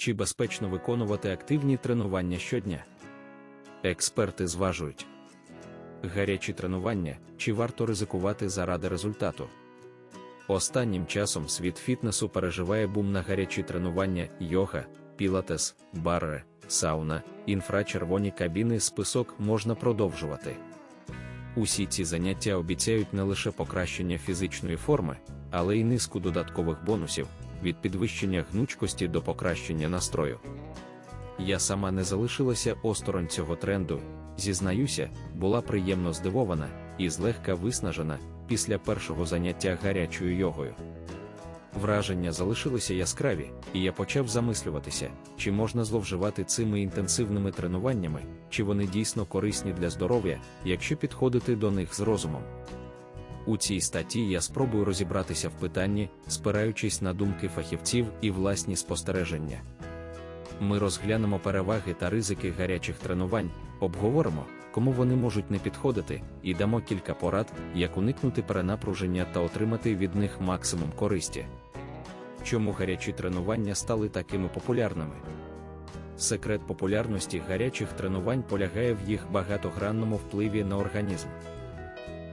чи безпечно виконувати активні тренування щодня. Експерти зважують гарячі тренування, чи варто ризикувати заради результату. Останнім часом світ фітнесу переживає бум на гарячі тренування, йога, пілатес, барре, сауна, інфрачервоні кабіни, список можна продовжувати. Усі ці заняття обіцяють не лише покращення фізичної форми, але й низку додаткових бонусів від підвищення гнучкості до покращення настрою. Я сама не залишилася осторонь цього тренду, зізнаюся, була приємно здивована і злегка виснажена після першого заняття гарячою йогою. Враження залишилися яскраві, і я почав замислюватися, чи можна зловживати цими інтенсивними тренуваннями, чи вони дійсно корисні для здоров'я, якщо підходити до них з розумом. У цій статті я спробую розібратися в питанні, спираючись на думки фахівців і власні спостереження. Ми розглянемо переваги та ризики гарячих тренувань, обговоримо, кому вони можуть не підходити, і дамо кілька порад, як уникнути перенапруження та отримати від них максимум користі. Чому гарячі тренування стали такими популярними? Секрет популярності гарячих тренувань полягає в їх багатогранному впливі на організм.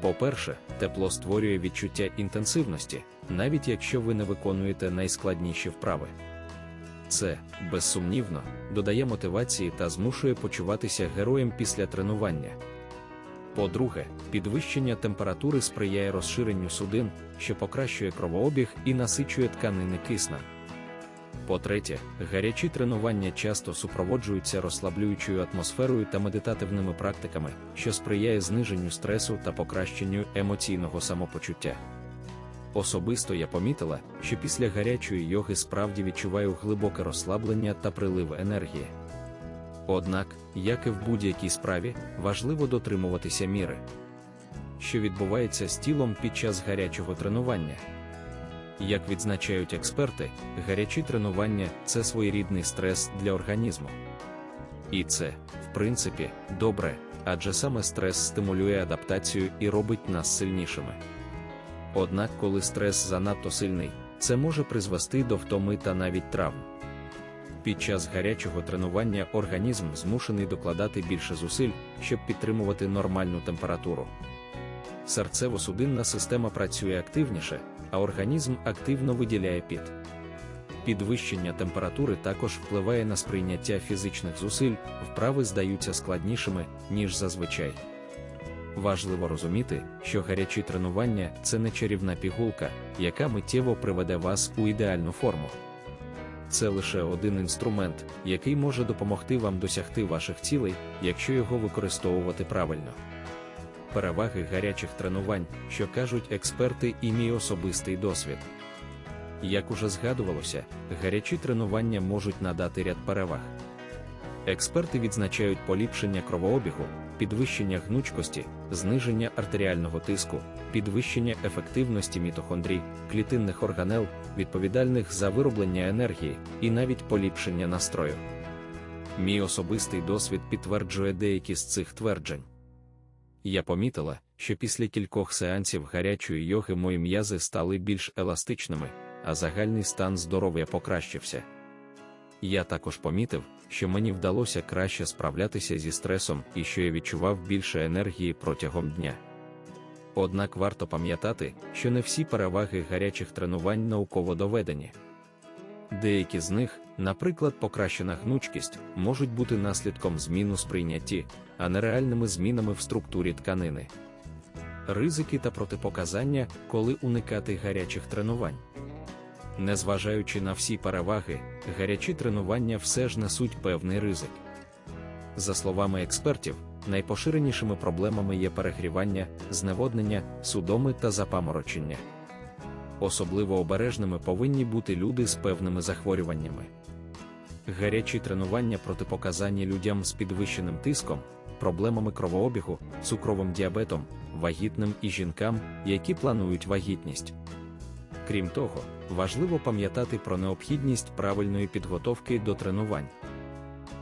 По-перше, тепло створює відчуття інтенсивності, навіть якщо ви не виконуєте найскладніші вправи. Це, безсумнівно, додає мотивації та змушує почуватися героєм після тренування. По-друге, підвищення температури сприяє розширенню судин, що покращує кровообіг і насичує тканини киснем. По-третє, гарячі тренування часто супроводжуються розслаблюючою атмосферою та медитативними практиками, що сприяє зниженню стресу та покращенню емоційного самопочуття. Особисто я помітила, що після гарячої йоги справді відчуваю глибоке розслаблення та прилив енергії. Однак, як і в будь-якій справі, важливо дотримуватися міри. Що відбувається з тілом під час гарячого тренування. Як відзначають експерти, гарячі тренування це своєрідний стрес для організму. І це, в принципі, добре, адже саме стрес стимулює адаптацію і робить нас сильнішими. Однак, коли стрес занадто сильний, це може призвести до втоми та навіть травм. Під час гарячого тренування організм змушений докладати більше зусиль, щоб підтримувати нормальну температуру. Серцево-судинна система працює активніше, а організм активно виділяє піт. Підвищення температури також впливає на сприйняття фізичних зусиль, вправи здаються складнішими, ніж зазвичай. Важливо розуміти, що гарячі тренування це не чарівна пігулка, яка миттєво приведе вас у ідеальну форму. Це лише один інструмент, який може допомогти вам досягти ваших цілей, якщо його використовувати правильно. Переваги гарячих тренувань, що кажуть експерти, і мій особистий досвід. Як уже згадувалося, гарячі тренування можуть надати ряд переваг. Експерти відзначають поліпшення кровообігу, підвищення гнучкості, зниження артеріального тиску, підвищення ефективності мітохондрій, клітинних органел, відповідальних за вироблення енергії, і навіть поліпшення настрою. Мій особистий досвід підтверджує деякі з цих тверджень. Я помітила, що після кількох сеансів гарячої йоги мої м'язи стали більш еластичними, а загальний стан здоров'я покращився. Я також помітив, що мені вдалося краще справлятися зі стресом і що я відчував більше енергії протягом дня. Однак варто пам'ятати, що не всі переваги гарячих тренувань науково доведені. Деякі з них, наприклад, покращена гнучкість, можуть бути наслідком змін у сприйнятті, а не реальними змінами в структурі тканини. Ризики та протипоказання, коли уникати гарячих тренувань. Незважаючи на всі переваги, гарячі тренування все ж несуть певний ризик. За словами експертів, найпоширенішими проблемами є перегрівання, зневоднення, судоми та запаморочення. Особливо обережними повинні бути люди з певними захворюваннями. Гарячі тренування протипоказані людям з підвищеним тиском, проблемами кровообігу, цукровим діабетом, вагітним і жінкам, які планують вагітність. Крім того, важливо пам'ятати про необхідність правильної підготовки до тренувань.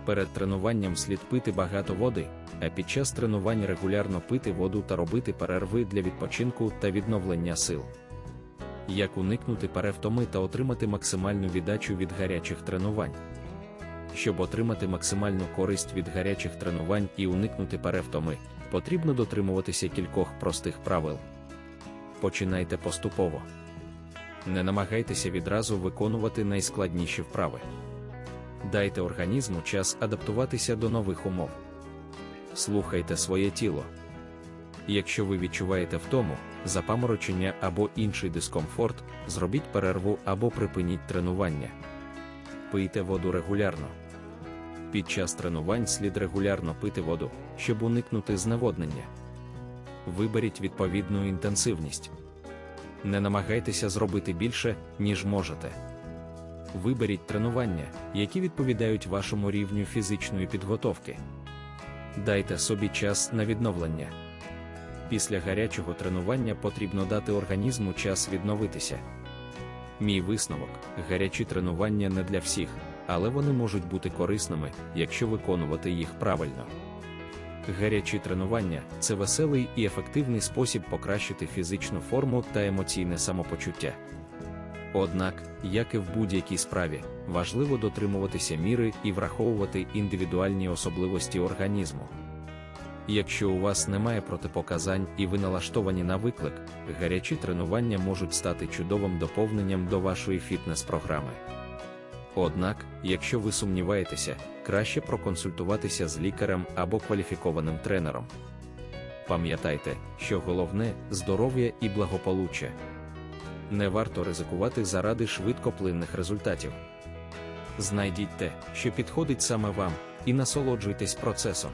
Перед тренуванням слід пити багато води, а під час тренувань регулярно пити воду та робити перерви для відпочинку та відновлення сил. Як уникнути перевтоми та отримати максимальну віддачу від гарячих тренувань. Щоб отримати максимальну користь від гарячих тренувань і уникнути перевтоми, потрібно дотримуватися кількох простих правил. Починайте поступово. Не намагайтеся відразу виконувати найскладніші вправи. Дайте організму час адаптуватися до нових умов. Слухайте своє тіло. Якщо ви відчуваєте втому, запаморочення або інший дискомфорт, зробіть перерву або припиніть тренування. Пийте воду регулярно. Під час тренувань слід регулярно пити воду, щоб уникнути зневоднення. Виберіть відповідну інтенсивність. Не намагайтеся зробити більше, ніж можете. Виберіть тренування, які відповідають вашому рівню фізичної підготовки. Дайте собі час на відновлення. Після гарячого тренування потрібно дати організму час відновитися. Мій висновок: гарячі тренування не для всіх, але вони можуть бути корисними, якщо виконувати їх правильно. Гарячі тренування це веселий і ефективний спосіб покращити фізичну форму та емоційне самопочуття. Однак, як і в будь-якій справі, важливо дотримуватися міри і враховувати індивідуальні особливості організму. Якщо у вас немає протипоказань і ви налаштовані на виклик, гарячі тренування можуть стати чудовим доповненням до вашої фітнес-програми. Однак, якщо ви сумніваєтеся, краще проконсультуватися з лікарем або кваліфікованим тренером. Пам'ятайте, що головне здоров'я і благополуччя. Не варто ризикувати заради швидкоплинних результатів. Знайдіть те, що підходить саме вам, і насолоджуйтесь процесом.